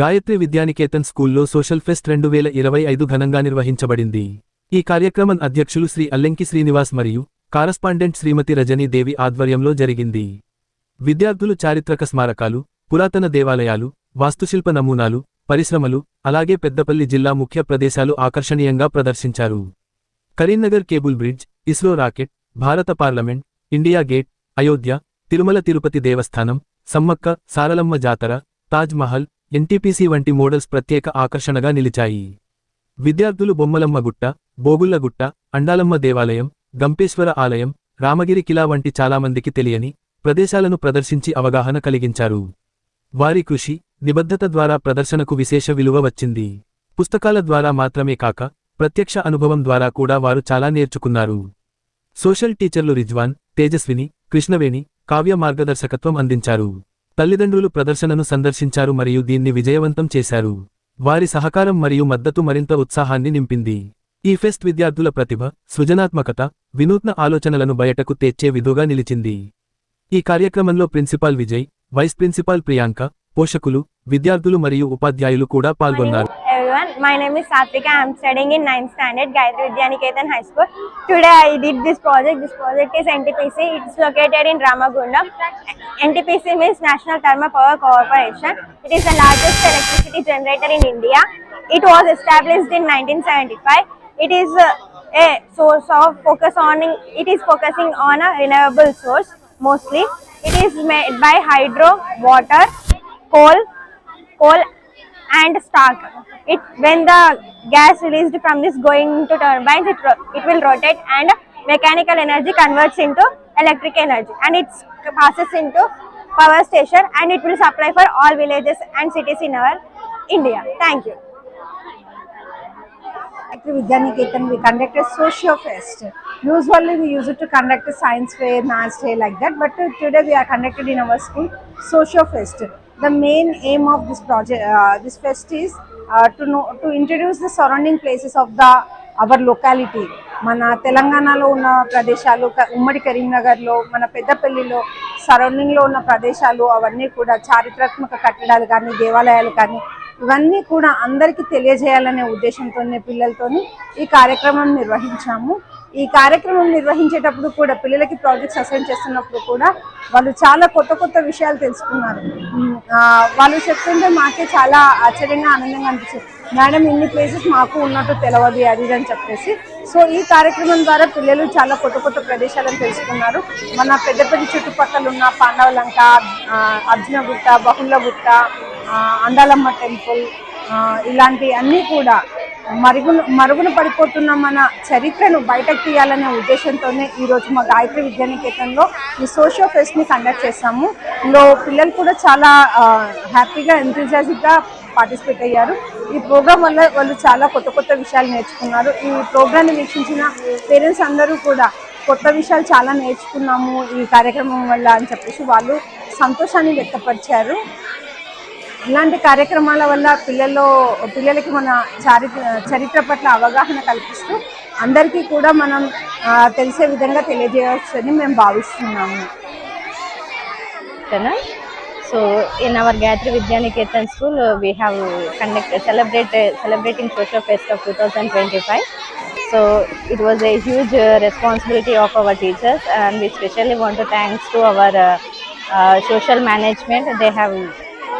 గాయత్రి విద్యానికేతన్ స్కూల్లో social pest రెండు వేల ఇరవై ఐదు ఘనంగా నిర్వహించబడింది. ఈ కార్యక్రమం అధ్యక్షులు శ్రీ అల్లెంకి శ్రీనివాస్ మరియు కారస్పాండెంట్ శ్రీమతి రజనీ దేవి ఆధ్వర్యంలో జరిగింది. విద్యార్థులు చారిత్రక స్మారకాలు పురాతన దేవాలయాలు వాస్తుశిల్ప నమూనాలు పరిశ్రమలు అలాగే పెద్దపల్లి జిల్లా ముఖ్య ప్రదేశాలు ఆకర్షణీయంగా ప్రదర్శించారు. Karimnagar cable bridge ISRO rocket భారత parliament India gate Ayodhya Tirumala Tirupati దేవస్థానం సమ్మక్క సారలమ్మ జాతర తాజ్మహల్ ఎన్టీపీసీ వంటి మోడల్స్ ప్రత్యేక ఆకర్షణగా నిలిచాయి. విద్యార్థులు బొమ్మలమ్మ గుట్ట బోగుళ్ళ గుట్ట అండాలమ్మ దేవాలయం గంపేశ్వర ఆలయం రామగిరి కిలా వంటి చాలామందికి తెలియని ప్రదేశాలను ప్రదర్శించి అవగాహన కలిగించారు. వారి కృషి నిబద్ధత ద్వారా ప్రదర్శనకు విశేష విలువ వచ్చింది. పుస్తకాల ద్వారా మాత్రమే కాక ప్రత్యక్ష అనుభవం ద్వారా కూడా వారు చాలా నేర్చుకున్నారు. సోషల్ టీచర్లు రిజ్వాన్ తేజస్విని కృష్ణవేణి కావ్య మార్గదర్శకత్వం అందించారు. తల్లిదండ్రులు ప్రదర్శనను సందర్శించారు మరియు దీన్ని విజయవంతం చేశారు. వారి సహకారం మరియు మద్దతు మరింత ఉత్సాహాన్ని నింపింది. ఈ ఫెస్ట్ విద్యార్థుల ప్రతిభ సృజనాత్మకత వినూత్న ఆలోచనలను బయటకు తెచ్చే విధుగా నిలిచింది. ఈ కార్యక్రమంలో principal Vijay vice principal Priyanka పోషకులు విద్యార్థులు మరియు ఉపాధ్యాయులు కూడా పాల్గొన్నారు. Everyone. My name is Satvika. I am studying in 9th standard, Gayatri Vidyaniketan High School. Today I did this project. This project is NTPC. It's located in Ramagundam. NTPC means National Thermal Power Corporation. It is the largest electricity generator in India. It was established in 1975. It is uh, a source of focus on, it is focusing on a renewable source mostly. It is made by hydro, water, coal, coal and stock. It when the gas released from this going to turbines, it, it will rotate and mechanical energy converts into electric energy and it passes into power station and it will supply for all villages and cities in our India. Thank you. Vidyaniketan, we conduct a socio fest. Usually, we use it to conduct a science fair, maths fair, like that. But today, we are conducted in our school socio fest. The main aim of this project, uh, this fest, is uh, to know to introduce the surrounding places of the our locality. మన తెలంగాణలో ఉన్న ప్రదేశాలు క- ఉమ్మడి కరీంనగర్లో మన పెద్దపల్లిలో సరౌండింగ్లో ఉన్న ప్రదేశాలు అవన్నీ కూడా చారిత్రాత్మక కట్టడాలు కానీ దేవాలయాలు కానీ ఇవన్నీ కూడా అందరికీ తెలియజేయాలనే ఉద్దేశంతోనే పిల్లలతోని ఈ కార్యక్రమం నిర్వహించాము ఈ కార్యక్రమం నిర్వహించేటప్పుడు కూడా పిల్లలకి ప్రాజెక్ట్స్ అసైన్ చేస్తున్నప్పుడు కూడా వాళ్ళు చాలా కొత్త కొత్త విషయాలు తెలుసుకున్నారు. వాళ్ళు చెప్తుంటే మాకే చాలా ఆశ్చర్యంగా ఆనందంగా అనిపించింది. మేడం ఇన్ని ప్లేసెస్ మాకు ఉన్నట్టు తెలియదు అది అని చెప్పేసి. సో ఈ కార్యక్రమం ద్వారా పిల్లలు చాలా కొత్త కొత్త ప్రదేశాలను తెలుసుకున్నారు. మన పెద్ద పెద్ద చుట్టుపక్కల ఉన్న పాండవలంక అర్జునగుట్ట బహుళగుట్ట అండాలమ్మ టెంపుల్ ఇలాంటి అన్నీ కూడా మరుగున మరుగున పడిపోతున్న మన చరిత్రను బయటకు తీయాలనే ఉద్దేశంతోనే ఈరోజు మా గాయత్రి విద్యానికేతన్లో ఈ సోషల్ ఫెస్ట్ని కండక్ట్ చేస్తాము ఇందులో పిల్లలు కూడా చాలా హ్యాపీగా ఎంతూజియాజిక్గా పార్టిసిపేట్ అయ్యారు. ఈ ప్రోగ్రామ్ వల్ల వాళ్ళు చాలా కొత్త కొత్త విషయాలు నేర్చుకున్నారు. ఈ ప్రోగ్రామ్ని వీక్షించిన పేరెంట్స్ అందరూ కూడా కొత్త విషయాలు చాలా నేర్చుకున్నాము ఈ కార్యక్రమం వల్ల అని చెప్పేసి వాళ్ళు సంతోషాన్ని వ్యక్తపరిచారు. ఇలాంటి కార్యక్రమాల వల్ల పిల్లల్లో పిల్లలకి మన చరిత్ర పట్ల అవగాహన కల్పిస్తూ అందరికీ కూడా మనం తెలిసే విధంగా తెలియజేయవచ్చని మేము భావిస్తున్నాము. So in our Gayatri Vidyaniketan school we have conduct celebrate celebrating social fest of two thousand twenty five so it was a huge responsibility of our teachers and we specially want to thanks to our social management they have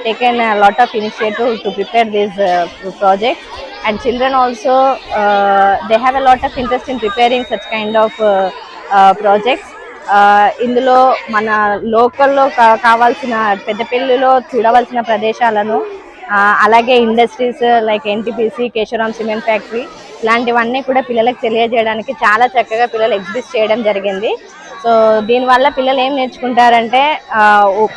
Taken a lot of initiative to prepare these uh, projects and children also uh, they have a lot of interest in preparing such kind of uh, uh, projects. ఇందులో మన లోకల్లో కావాల్సిన పెద్దపల్లిలో చూడవలసిన ప్రదేశాలను అలాగే industries like NTPC Keshavaram cement factory ఇలాంటివన్నీ కూడా పిల్లలకు తెలియజేయడానికి చాలా చక్కగా పిల్లలు ఎగ్జిబిట్ చేయడం జరిగింది సో దీనివల్ల పిల్లలు ఏం నేర్చుకుంటారంటే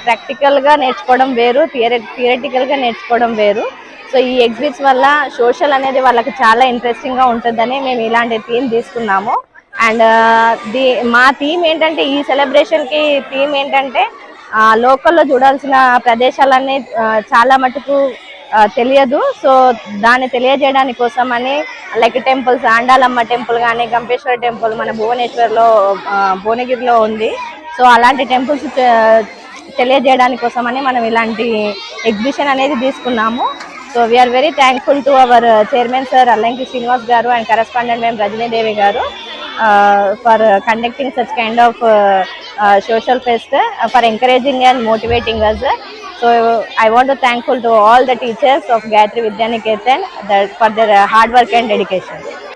ప్రాక్టికల్గా నేర్చుకోవడం వేరు థియరీ థియరటికల్గా నేర్చుకోవడం వేరు. సో ఈ ఎగ్జిబిట్స్ వల్ల సోషల్ అనేది వాళ్ళకి చాలా ఇంట్రెస్టింగ్గా ఉంటుందని మేము ఇలాంటి థీమ్ తీసుకున్నాము. అండ్ ది మా థీమ్ ఏంటంటే ఈ సెలబ్రేషన్కి థీమ్ ఏంటంటే లోకల్లో చూడాల్సిన ప్రదేశాలన్నీ చాలా మటుకు తెలియదు. సో దాన్ని తెలియజేయడానికి కోసం అని లైక్ టెంపుల్స్ ఆండాలమ్మ టెంపుల్ కానీ గంపేశ్వర టెంపుల్ మన భువనేశ్వర్లో భువనగిరిలో ఉంది. సో అలాంటి టెంపుల్స్ తెలియజేయడానికి కోసమని మనం ఇలాంటి ఎగ్జిబిషన్ అనేది తీసుకున్నాము. So we are very thankful to our chairman sir Allanki Srinivas garu and correspondent మేము Rajani Devi garu for conducting such kind of social fest for encouraging and motivating us. So I want to thankful to all the teachers of Gayatri Vidyaniketan for their hard work and dedication.